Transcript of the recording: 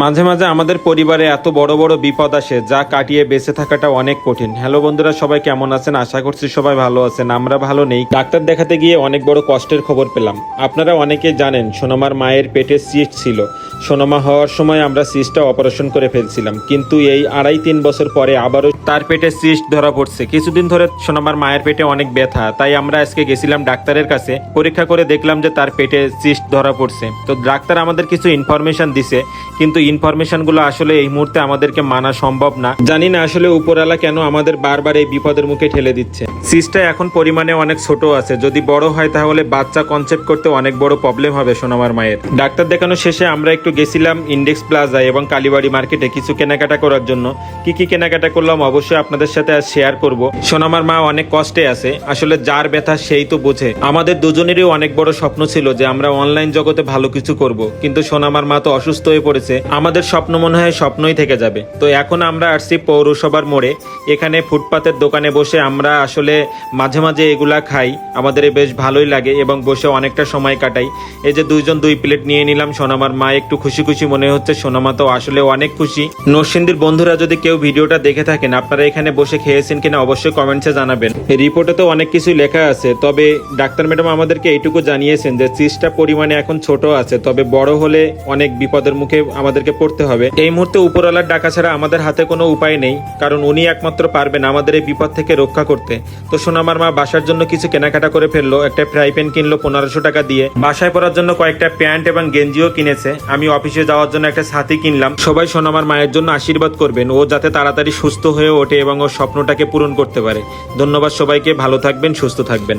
মাঝে মাঝে আমাদের পরিবারে এত বড় বড় বিপদ আসে, যা কাটিয়ে বেঁচে থাকাটা অনেক কঠিন। হ্যালো বন্ধুরা, সবাই কেমন আছেন? আশা করছি সবাই ভালো আছেন, আমরা ভালো নেই। ডাক্তার দেখাতে গিয়ে অনেক বড় কষ্টের খবর পেলাম। আপনারা অনেকে জানেন, সোনামার মায়ের পেটে সিট ছিল। সোনামা হওয়ার সময় আমরা সিস্টটা অপারেশন করে ফেলছিলাম, কিন্তু এই আড়াই তিন বছর পরে আবারও তার পেটে সিস্ট ধরা পড়ছে। কিছুদিন ধরে সোনামার মায়ের পেটে অনেক ব্যথা, তাই আমরা আজকে গেছিলাম ডাক্তারের কাছে, পরীক্ষা করে দেখলাম যে তার পেটে সিস্ট ধরা পড়ছে। তো ডাক্তার আমাদের কিছু ইনফরমেশন দিছে, কিন্তু ইনফরমেশনগুলো আসলে এই মুহূর্তে আমাদেরকে মানা সম্ভব না। জানি না আসলে উপরওয়ালা কেন আমাদের বারবার এই বিপদের মুখে ঠেলে দিচ্ছে। সিস্টটা এখন পরিমাণে অনেক ছোট আছে। যদি বড় হয় তাহলে বাচ্চা কনসেপ্ট করতে অনেক বড় প্রবলেম হবে সোনামার মায়ের। ডাক্তার দেখানো শেষে আমরা একটু গেছিলাম ইন্ডেক্স প্লাজা এবং কালীবাড়ি মার্কেটে কিছু কেনাকাটা করার জন্য। কি কি কেনাকাটা করলাম অবশ্যই আপনাদের সাথে আজ শেয়ার করব। সোনামার মা অনেক কষ্টে আছে, আসলে যার ব্যথা সেই তো বোঝে। আমাদের দুজনেরই অনেক বড় স্বপ্ন ছিল যে আমরা অনলাইন জগতে ভালো কিছু করব। কিন্তু সোনামার মা তো অসুস্থ হয়ে পড়েছে, আমাদের স্বপ্ন মনে হয় স্বপ্নই থেকে যাবে। তো এখন আমরা আসছি পৌরসভার মোড়ে, এখানে ফুটপাতের দোকানে বসে আমরা আসলে মাঝে মাঝে এগুলা খাই। আমাদের বেশ ভালোই লাগে এবং বসে অনেকটা সময় কাটাই। এই যে দুইজন দুই প্লেট নিয়ে নিলাম, সোনামার মা একটু খুশি খুশি মনে হচ্ছে, সোনামা তো আসলে অনেক খুশি। নরসিংদীর বন্ধুরা যদি কেউ ভিডিওটা দেখে থাকেন, আপনারা এখানে বসে খেয়েছেন কিনা অবশ্যই কমেন্টসে জানাবেন। রিপোর্টে তো অনেক কিছুই লেখা আছে, তবে ডাক্তার ম্যাডাম আমাদেরকে এইটুকু জানিয়েছেন যে চিজটা পরিমাণে এখন ছোট আছে, তবে বড় হলে অনেক বিপদের মুখে আমাদেরকে পড়তে হবে। এই মুহূর্তে উপরওয়ালার ডাকা ছাড়া আমাদের হাতে কোনো উপায় নেই, কারণ উনি একমাত্র পারবেন আমাদের এই বিপদ থেকে রক্ষা করতে। তো সোনামার মা বাসার জন্য কিছু কেনাকাটা করে ফেলল, একটা ফ্রাই প্যান কিনলো পনেরোশো টাকা দিয়ে। বাসায় পরার জন্য কয়েকটা প্যান্ট এবং গেঞ্জিও কিনেছে। আমি অফিসে যাওয়ার জন্য একটা ছাতি কিনলাম। সবাই সোনামার মায়ের জন্য আশীর্বাদ করবেন। ও যাতে তাড়াতাড়ি সুস্থ হয়ে ওঠে এবং ওর স্বপ্নটাকে পূরণ করতে পারে। ধন্যবাদ সবাইকে, ভালো থাকবেন, সুস্থ থাকবেন।